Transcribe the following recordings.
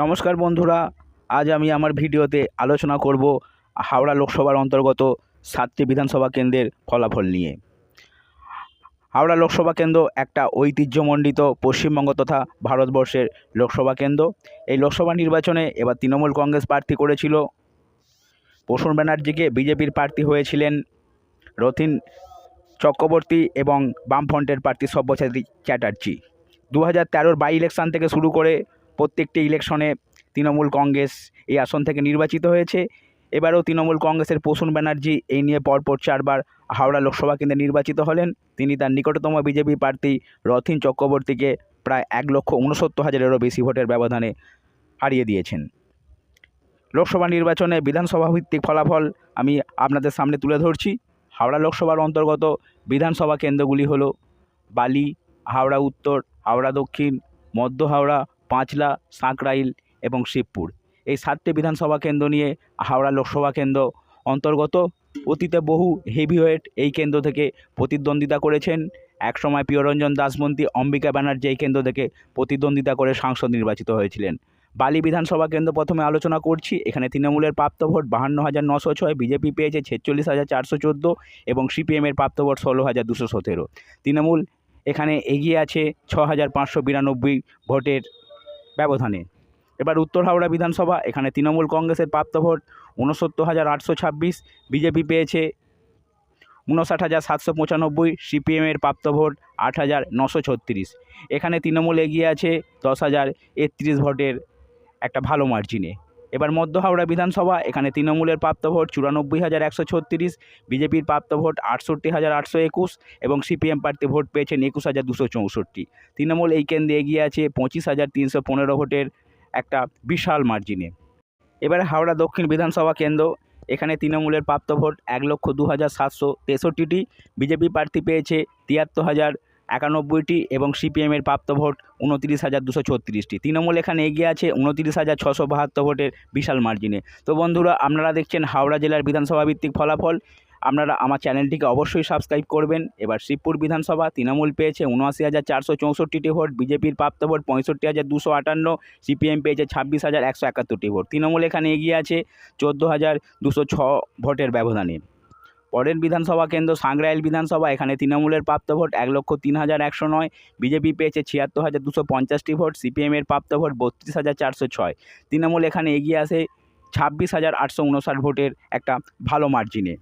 নমস্কার বন্ধুরা, আজ আমি আমার ভিডিওতে আলোচনা করব হাওড়া লোকসভার অন্তর্গত সাতটি বিধানসভা কেন্দ্রের ফলাফল নিয়ে। হাওড়া লোকসভা কেন্দ্র একটা ঐতিহ্যমণ্ডিত পশ্চিমবঙ্গ তথা ভারতবর্ষের লোকসভা কেন্দ্র। এই লোকসভা নির্বাচনে এবার তৃণমূল কংগ্রেস প্রার্থী করেছিল। প্রসূন ব্যানার্জিকে বিজেপির প্রার্থী হয়েছিলেন রথিন চক্রবর্তী এবং বামফ্রন্টের প্রার্থী সব্যসাচী চ্যাটার্জি। দু হাজার তেরোর বাই ইলেকশন থেকে শুরু করে প্রত্যেকটি ইলেকশনে তৃণমূল কংগ্রেস এই আসন থেকে নির্বাচিত হয়েছে। এবারও তৃণমূল কংগ্রেসের প্রসূন ব্যানার্জি এই নিয়ে পরপর চারবার হাওড়া লোকসভা কেন্দ্রে নির্বাচিত হলেন। তিনি তার নিকটতম বিজেপি প্রার্থী রথিন চক্রবর্তীকে প্রায় এক লক্ষ উনসত্তর হাজারেরও বেশি ভোটের ব্যবধানে হারিয়ে দিয়েছেন। লোকসভা নির্বাচনে বিধানসভা ভিত্তিক ফলাফল আমি আপনাদের সামনে তুলে ধরছি। হাওড়া লোকসভার অন্তর্গত বিধানসভা কেন্দ্রগুলি হলো বালি, হাওড়া উত্তর, হাওড়া দক্ষিণ, মধ্য হাওড়া পাঁচলা সাঁকরাইল এবং শিবপুর। এই সাতটি বিধানসভা কেন্দ্র নিয়ে হাওড়া লোকসভা কেন্দ্র অন্তর্গত। অতীতে বহু হেভিওয়েট এই কেন্দ্র থেকে প্রতিদ্বন্দ্বিতা করেছেন। একসময় প্রিয়রঞ্জন দাসমন্ত্রী অম্বিকা ব্যানার্জি এই কেন্দ্র থেকে প্রতিদ্বন্দ্বিতা করে সাংসদ নির্বাচিত হয়েছিলেন। বালি বিধানসভা কেন্দ্র প্রথমে আলোচনা করছি। এখানে তৃণমূলের প্রাপ্ত ভোট বাহান্ন হাজার নশো ছয়, বিজেপি পেয়েছে ছেচল্লিশ হাজার চারশো চোদ্দ এবং সিপিএমের প্রাপ্ত ভোট ষোলো হাজার দুশো সতেরো। তৃণমূল এখানে এগিয়ে আছে ছ হাজার পাঁচশো বিরানব্বই ভোটের ব্যবধানে। এবার উত্তর হাওড়া বিধানসভা, এখানে তৃণমূল কংগ্রেসের প্রাপ্ত ভোট ঊনসত্তর হাজার আটশো ছাব্বিশ, বিজেপি পেয়েছে উনষাট হাজার সাতশো পঁচানব্বই, সিপিএমের প্রাপ্ত ভোট আট হাজার নশো ছত্রিশ। এখানে তৃণমূল এগিয়ে আছে দশ হাজার একত্রিশ ভোটের একটা ভালো মার্জিনে এবার মধ্য হাওড়া বিধানসভা, এখানে তৃণমূলের প্রাপ্ত ভোট চুরানব্বই হাজার একশো ছত্রিশ, বিজেপির প্রাপ্ত ভোট আটষট্টি হাজার আটশো একুশ এবং সিপিএম প্রার্থী ভোট পেয়েছেন একুশ হাজার দুশো চৌষট্টি। তৃণমূল এই কেন্দ্রে এগিয়ে আছে পঁচিশ হাজার তিনশো পনেরো ভোটের একটা বিশাল মার্জিনে। এবার হাওড়া দক্ষিণ বিধানসভা কেন্দ্র, এখানে তৃণমূলের প্রাপ্ত ভোট এক লক্ষ দু হাজার সাতশো তেষট্টিটি, বিজেপি প্রার্থী পেয়েছে তিয়াত্তর হাজার একানব্বইটি এবং সিপিএমের প্রাপ্ত ভোট উনতিরিশ হাজার দুশো ছত্রিশটি। তৃণমূল এখানে এগিয়ে আছে উনতিরিশ হাজার ছশো বাহাত্তর ভোটের বিশাল মার্জিনে তো বন্ধুরা, আপনারা দেখছেন হাওড়া জেলার বিধানসভা ভিত্তিক ফলাফল। আপনারা আমার চ্যানেলটিকে অবশ্যই সাবস্ক্রাইব করবেন। এবার শিবপুর বিধানসভা, তৃণমূল পেয়েছে উনআশি হাজার চারশো চৌষট্টিটি ভোট, বিজেপির প্রাপ্ত ভোট পঁয়ষট্টি হাজার দুশো আটান্ন, সিপিএম পেয়েছে ছাব্বিশ হাজার একশো একাত্তরটি ভোট। তৃণমূল এখানে এগিয়ে আছে চোদ্দ হাজার দুশো ছ ভোটের ব্যবধানে। পরের বিধানসভা কেন্দ্র সাংগ্রাইল বিধানসভা, এখানে তৃণমূলের প্রাপ্ত ভোট এক লক্ষ তিন হাজার একশো নয়, বিজেপি পেয়েছে ছিয়াত্তর হাজার দুশো পঞ্চাশটি ভোট সিপিএমের প্রাপ্ত ভোট বত্রিশ হাজার চারশো ছয়। তৃণমূল এখানে এগিয়ে আসে ছাব্বিশ হাজার আটশো উনষাট ভোটের একটা ভালো মার্জিনে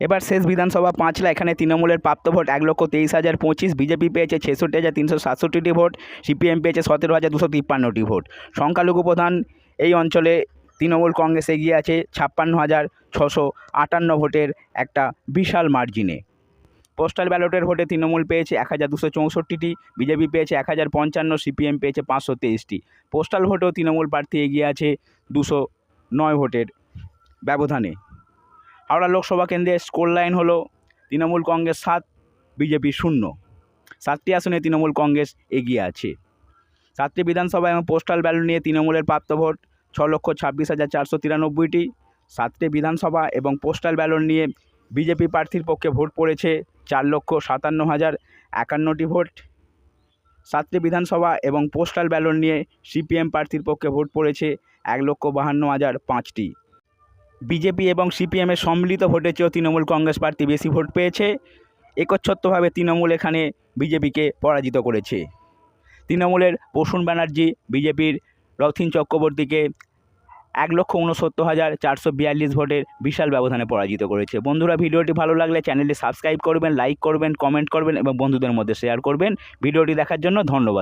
এবার শেষ বিধানসভা পাঁচলা এখানে তৃণমূলের প্রাপ্ত ভোট এক লক্ষ তেইশ হাজার পঁচিশ, বিজেপি পেয়েছে ছেষট্টি হাজার তিনশো সাতষট্টিটি ভোট, সিপিএম পেয়েছে সতেরো হাজার দুশো তিপ্পান্নটি ভোট। সংখ্যালঘু প্রধান এই অঞ্চলে তৃণমূল কংগ্রেস এগিয়ে আছে ছাপ্পান্ন হাজার ছশো আটান্ন ভোটের একটা বিশাল মার্জিনে পোস্টাল ব্যালটের ভোটে তৃণমূল পেয়েছে এক হাজার দুশো চৌষট্টিটি, বিজেপি পেয়েছে এক হাজার পঞ্চান্ন সিপিএম পেয়েছে পাঁচশো তেইশটি। পোস্টাল ভোটেও তৃণমূল প্রার্থী এগিয়ে আছে দুশো নয় ভোটের ব্যবধানে। হাওড়া লোকসভা কেন্দ্রে স্কোর লাইন হলো তৃণমূল কংগ্রেস সাত, বিজেপি শূন্য। সাতটি আসনে তৃণমূল কংগ্রেস এগিয়ে আছে। সাতটি বিধানসভা এবং পোস্টাল ব্যালট নিয়ে তৃণমূলের প্রাপ্ত ভোট ছ লক্ষ ছাব্বিশ হাজার চারশো তিরানব্বইটি, সাতটি বিধানসভা এবং পোস্টাল ব্যালট নিয়ে বিজেপি প্রার্থীর পক্ষে ভোট পড়েছে চার লক্ষ সাতান্ন হাজার একান্নটি ভোট। সাতটি বিধানসভা এবং পোস্টাল ব্যালট নিয়ে সিপিএম প্রার্থীর পক্ষে ভোট পড়েছে এক লক্ষ বাহান্ন হাজার পাঁচটি। বিজেপি এবং সিপিএমের সম্মিলিত ভোটের চেয়েও তৃণমূল কংগ্রেস প্রার্থী বেশি ভোট পেয়েছে। একচ্ছত্রভাবে তৃণমূল এখানে বিজেপিকে পরাজিত করেছে। তৃণমূলের প্রসূন ব্যানার্জি বিজেপির রথিন চক্রবর্তীকে এক লক্ষ উনসত্তর হাজার চারশো বিয়াল্লিশ ভোটের বিশাল ব্যবধানে পরাজিত করেছে। বন্ধুরা, ভিডিওটি ভালো লাগলে চ্যানেলটি সাবস্ক্রাইব করবেন, লাইক করবেন, কমেন্ট করবেন এবং বন্ধুদের মধ্যে শেয়ার করবেন। ভিডিওটি দেখার জন্য ধন্যবাদ।